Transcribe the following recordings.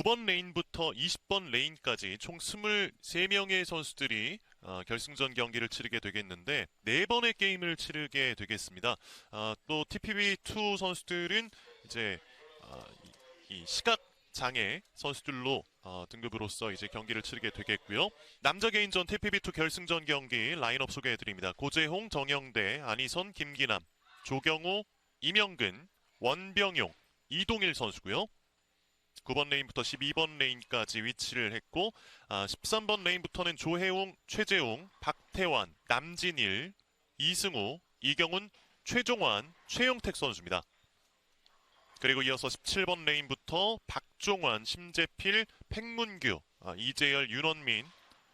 9번 레인부터 20번 레인까지 총 23명의 선수들이 어, 결승전 경기를 치르게 되겠는데 네 번의 게임을 치르게 되겠습니다. 아, 또 TPB2 선수들은 이제 아, 이, 이 시각 장애 선수들로 어, 등급으로서 이제 경기를 치르게 되겠고요. 남자 개인전 TPB2 결승전 경기 라인업 소개해드립니다. 고재홍, 정영대, 안희선, 김기남, 조경호, 이명근, 원병용, 이동일 선수고요. 9번 레인부터 12번 레인까지 위치를 했고 아, 13번 레인부터는 조혜웅, 최재웅, 박태환, 남진일, 이승우, 이경훈, 최종환, 최영택 선수입니다. 그리고 이어서 17번 레인부터 박종환, 심재필, 팽문규, 아, 이재열, 윤원민,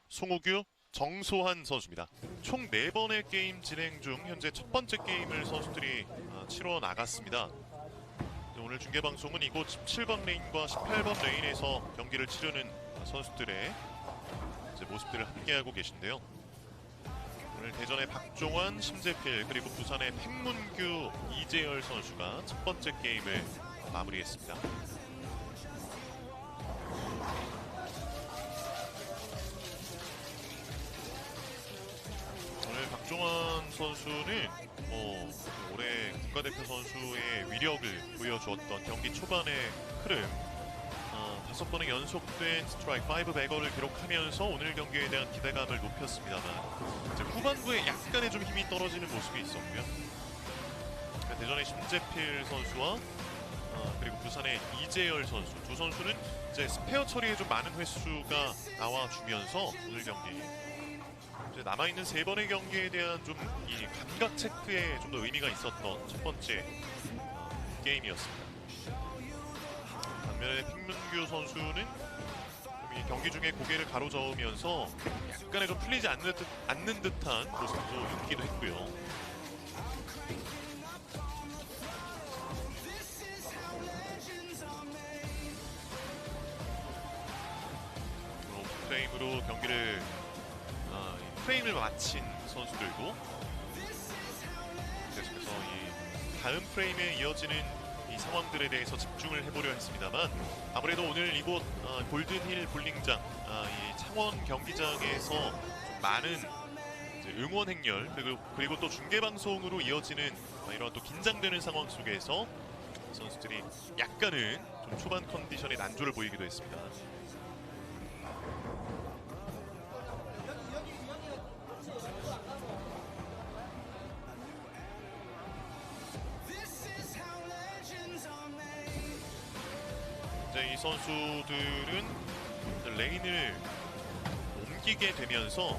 송우규, 정소한 선수입니다. 총 4번의 게임 진행 중 현재 첫 번째 게임을 선수들이 아, 치러 나갔습니다. 네, 오늘 중계 방송은 이곳 17번 레인과 18번 레인에서 경기를 치르는 선수들의 모습들을 함께하고 계신데요. 오늘 대전의 박종환, 심재필 그리고 부산의 팽문규, 이재열 선수가 첫 번째 게임을 마무리했습니다. 선수는 뭐 올해 국가대표 선수의 위력을 보여주었던 경기 초반의 흐름 어, 다섯 번의 연속된 스트라이크 5 백어를 기록하면서 오늘 경기에 대한 기대감을 높였습니다만 이제 후반부에 약간의 좀 힘이 떨어지는 모습이 있었고요. 그러니까 대전의 심재필 선수와 어, 그리고 부산의 이재열 선수 두 선수는 이제 스페어 처리에 좀 많은 횟수가 나와주면서 오늘 경기 남아있는 세 번의 경기에 대한 좀 이 감각 체크에 좀 더 의미가 있었던 첫 번째 어, 게임이었습니다. 반면에 핑문규 선수는 경기 중에 고개를 가로저으면서 약간의 좀 풀리지 않는, 듯, 않는 듯한 모습도 있기도 했고요. 어, 프레임으로 경기를 프레임을 마친 선수들도 계속해서 이 다음 프레임에 이어지는 이 상황들에 대해서 집중을 해보려 했습니다만 아무래도 오늘 이곳 아, 골든힐 볼링장 아, 이 창원 경기장에서 좀 많은 응원 행렬 그리고, 그리고 또 중계 방송으로 이어지는 아, 이런 또 긴장되는 상황 속에서 선수들이 약간은 좀 초반 컨디션에 난조를 보이기도 했습니다. 선수들은 레인을 옮기게 되면서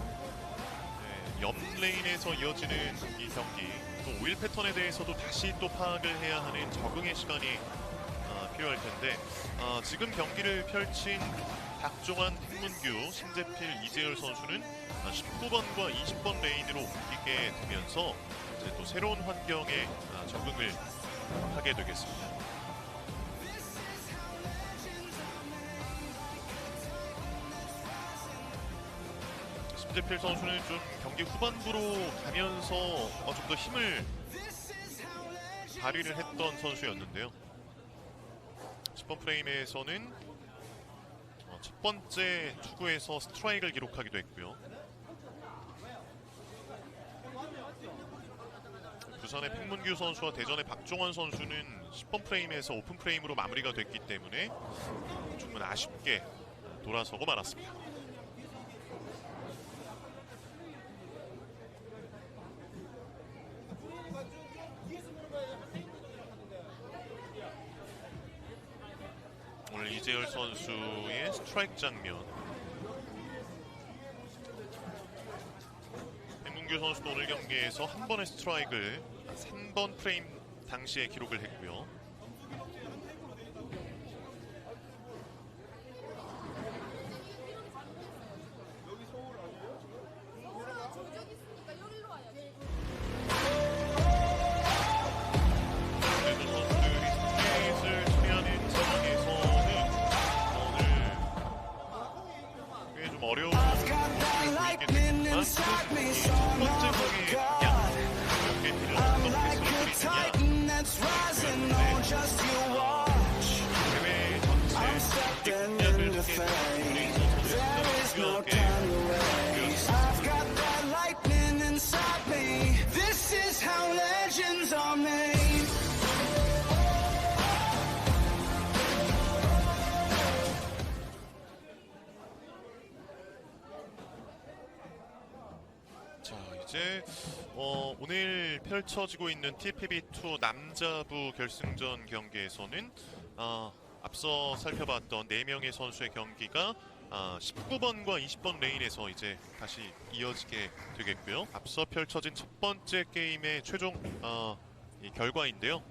네, 옆 레인에서 이어지는 이 경기 또 오일 패턴에 대해서도 다시 또 파악을 해야 하는 적응의 시간이 아, 필요할 텐데 아, 지금 경기를 펼친 박종환, hen문규, 신재필, 이재열 선수는 19번과 20번 레인으로 옮기게 되면서 이제 또 새로운 환경에 아, 적응을 하게 되겠습니다. 심재필 선수는 좀 경기 후반부로 가면서 어, 좀더 힘을 발휘를 했던 선수였는데요. 10번 프레임에서는 어, 첫 번째 투구에서 스트라이크를 기록하기도 했고요. 부산의 팽문규 선수와 대전의 박종원 선수는 10번 프레임에서 오픈 프레임으로 마무리가 됐기 때문에 조금은 아쉽게 돌아서고 말았습니다. 오늘 이재열 선수의 스트라이크 장면. 백문규 선수도 오늘 경기에서 한 번의 스트라이크를 3번 프레임 당시에 기록을 했고요. 자 이제 어, 오늘 펼쳐지고 있는 TPB2 남자부 결승전 경기에서는 아, 앞서 살펴봤던 4명의 선수의 경기가 아, 19번과 20번 레인에서 이제 다시 이어지게 되겠고요. 앞서 펼쳐진 첫 번째 게임의 최종 어, 이 결과인데요.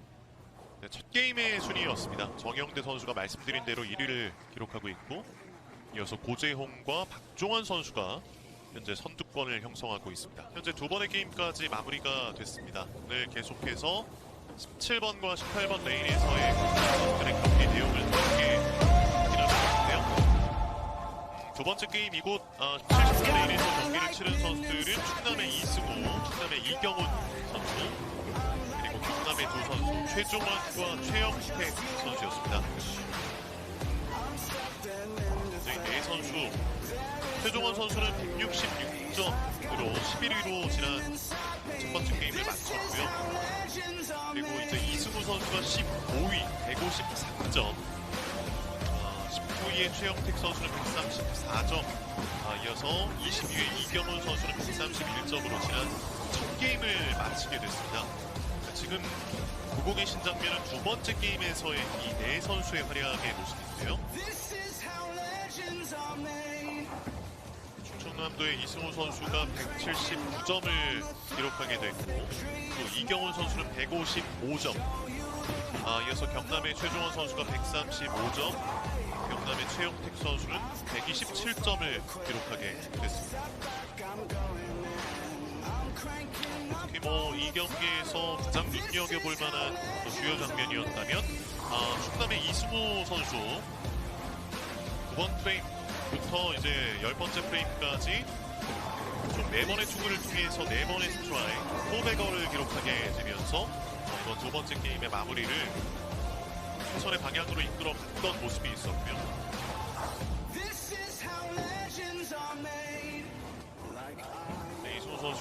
네, 첫 게임의 순위였습니다. 정영대 선수가 말씀드린 대로 1위를 기록하고 있고 이어서 고재홍과 박종환 선수가 현재 선두권을 형성하고 있습니다. 현재 두 번의 게임까지 마무리가 됐습니다. 오늘 계속해서 17번과 18번 레인에서의 선수들의 경기 내용을 함께 확인하고 있는데요. 두 번째 게임 이곳 아, 70번 레인에서 경기를 치른 선수들은 충남의 이승우, 충남의 이경훈 선수, 경남의 두 선수 최종환과 최영택 선수였습니다. 네 선수 최종원 선수는 166점으로 11위로 지난 첫 번째 게임을 마쳤고요. 그리고 이제 이승우 선수가 15위, 153점. 아, 19위의 최영택 선수는 134점. 아, 이어서 20위의 이경훈 선수는 131점으로 지난 첫 게임을 마치게 됐습니다. 자, 지금 보고 계신 장면은 두 번째 게임에서의 이 네 선수의 활약의 모습인데요. 충청남도의 이승우 선수가 179점을 기록하게 됐고 또 이경훈 선수는 155점. 아, 이어서 경남의 최종원 선수가 135점. 경남의 최영택 선수는 127점을 기록하게 됐습니다 특히 뭐 이 경기에서 가장 눈여겨볼 만한 또 주요 장면이었다면 아, 충남의 이승우 선수 9번 프레임부터 이제 10번째 프레임까지 총 4번의 투구를 통해서 4번의 스트라이크, 포베거를 기록하게 되면서 어, 이번 두 번째 게임의 마무리를 최선의 방향으로 이끌어 갔던 모습이 있었고요.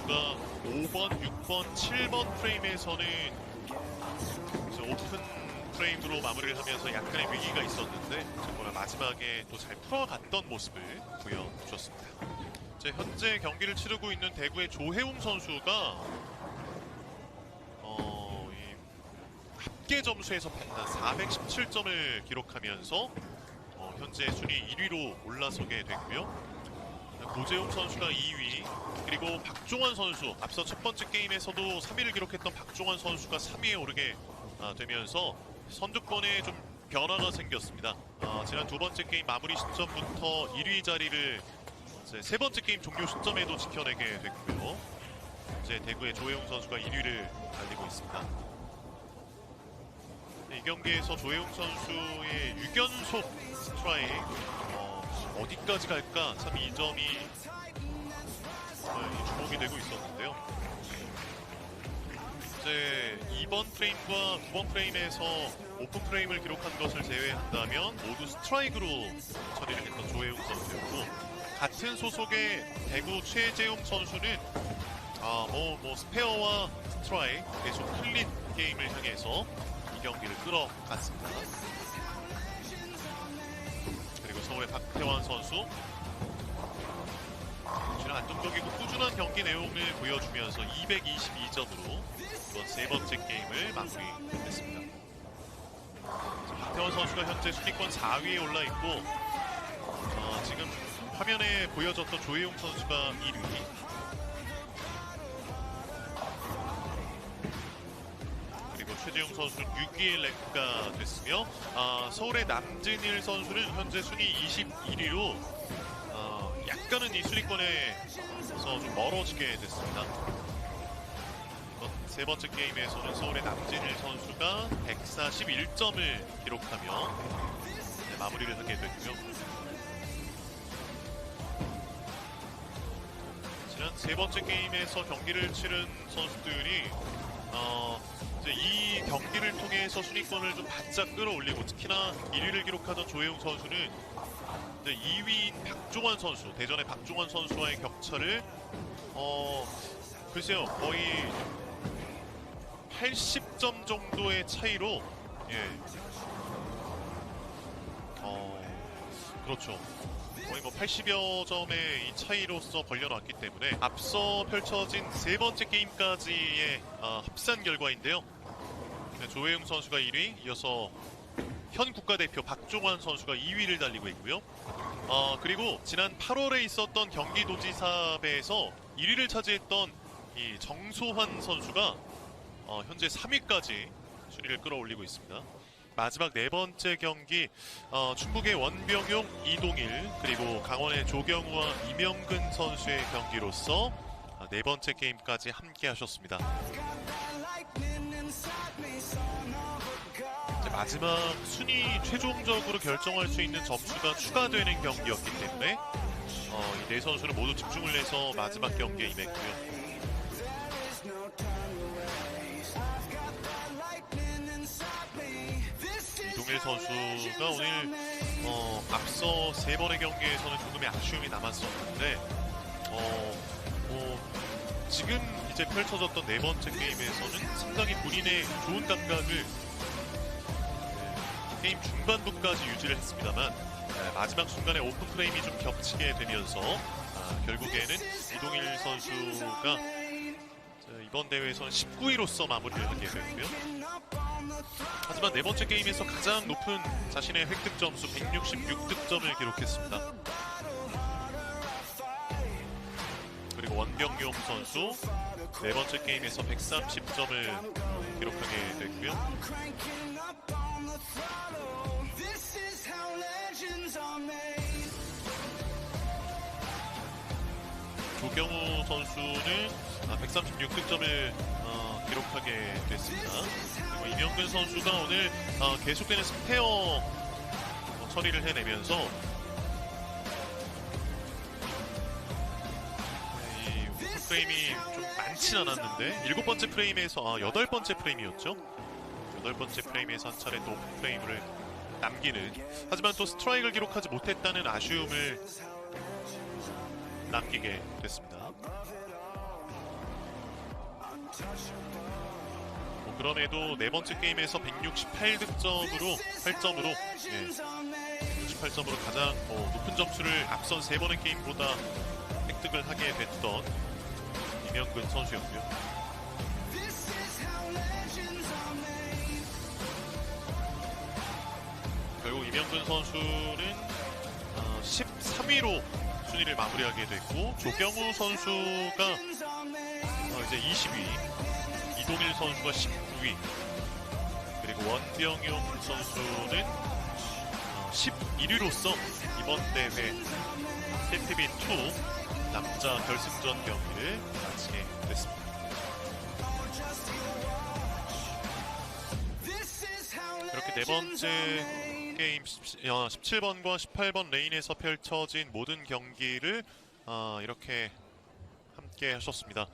선수가 5번, 6번, 7번 프레임에서는 오픈 프레임으로 마무리를 하면서 약간의 위기가 있었는데 그러나 마지막에 또 잘 풀어갔던 모습을 보여주셨습니다. 이제 현재 경기를 치르고 있는 대구의 조혜웅 선수가 어, 이 합계 점수에서 417점을 기록하면서 어, 현재 순위 1위로 올라서게 됐고요. 고재웅 선수가 2위 그리고 박종원 선수 앞서 첫 번째 게임에서도 3위를 기록했던 박종원 선수가 3위에 오르게 아, 되면서 선두권에 좀 변화가 생겼습니다. 아, 지난 두 번째 게임 마무리 시점부터 1위 자리를 세 번째 게임 종료 시점에도 지켜내게 됐고요. 이제 대구의 조혜웅 선수가 1위를 달리고 있습니다. 네, 이 경기에서 조혜웅 선수의 6연속 스트라이크 어, 어디까지 갈까 참 이 점이 주목이 되고 있었는데요. 이제 2번 프레임과 9번 프레임에서 오픈 프레임을 기록한 것을 제외한다면 모두 스트라이크로 처리를 했던 조혜웅 선수였고 같은 소속의 대구 최재웅 선수는 아, 뭐, 뭐 스페어와 스트라이크 계속 클린 게임을 향해서 이 경기를 끌어갔습니다. 서울의 박태환 선수 지난 안정적이고 꾸준한 경기 내용을 보여주면서 222점으로 이번 세 번째 게임을 마무리했습니다. 자, 박태환 선수가 현재 순위권 4위에 올라 있고 어, 지금 화면에 보여졌던 조혜용 선수가 1위 최재용 선수는 6위에 랭크가 됐으며 아, 서울의 남진일 선수는 현재 순위 21위로 어, 약간은 이 순위권에서 좀 멀어지게 됐습니다. 세 번째 게임에서는 서울의 남진일 선수가 141점을 기록하며 네, 마무리를 하게 됐고요. 지난 세 번째 게임에서 경기를 치른 선수들이 통해서 순위권을 좀 바짝 끌어올리고 특히나 1위를 기록하던 조혜웅 선수는 이제 2위인 박종환 선수, 대전의 박종환 선수와의 격차를 어 글쎄요 거의 80점 정도의 차이로 예. 어 그렇죠. 거의 뭐 80여 점의 이 차이로서 벌려놨기 때문에 앞서 펼쳐진 세 번째 게임까지의 어, 합산 결과인데요. 네, 조혜웅 선수가 1위, 이어서 현 국가대표 박종환 선수가 2위를 달리고 있고요. 어, 그리고 지난 8월에 있었던 경기도지사배에서 1위를 차지했던 이 정소환 선수가 어, 현재 3위까지 순위를 끌어올리고 있습니다. 마지막 네 번째 경기 어, 충북의 원병용, 이동일 그리고 강원의 조경우와 이명근 선수의 경기로서 어, 네 번째 게임까지 함께 하셨습니다. 마지막 순위 최종적으로 결정할 수 있는 점수가 추가되는 경기였기 때문에 어, 이네 선수는 모두 집중을 해서 마지막 경기에 임했고요. 이동일 선수가 오늘. 어, 앞서 세 번의 경기에서는 조금의 아쉬움이 남았었는데 어, 어, 지금 이제 펼쳐졌던 네 번째 게임에서는 상당히 본인의 좋은 감각을 네, 게임 중반부까지 유지를 했습니다만 네, 마지막 순간에 오픈 프레임이 좀 겹치게 되면서 아, 결국에는 이동일 선수가 자, 이번 대회에서는 19위로서 마무리를 하게 되고요. 하지만 네 번째 게임에서 가장 높은 자신의 획득 점수 166득점을 기록했습니다. 그리고 원병용 선수 네 번째 게임에서 130점을 기록하게 됐고요. 조경우 선수는 136득점을 어, 기록하게 됐습니다. 그리고 이명근 선수가 오늘 어, 계속되는 스페어 어, 처리를 해내면서 네, 이 프레임이 좀 많진 않았는데 일곱 번째 프레임에서 아, 여덟 번째 프레임이었죠. 여덟 번째 프레임에서 한 차례 또 프레임을 남기는 하지만 또 스트라이크를 기록하지 못했다는 아쉬움을 남기게 됐습니다. 뭐 그럼에도 네 번째 게임에서 168득점으로 8점으로 예, 68점으로 가장 어, 높은 점수를 앞선 세 번의 게임보다 획득을 하게 됐던 이명근 선수였고요. 결국 이명근 선수는 어, 13위로 순위를 마무리하게 됐고 조경우 선수가. 어, 이제 20위, 이동일 선수가 19위, 그리고 원병용 선수는 어, 11위로서 이번 대회 TPB2 남자 결승전 경기를 마치게 됐습니다. 이렇게 네 번째. 게임 17번과 18번 레인에서 펼쳐진 모든 경기를 어, 이렇게 함께 하셨습니다.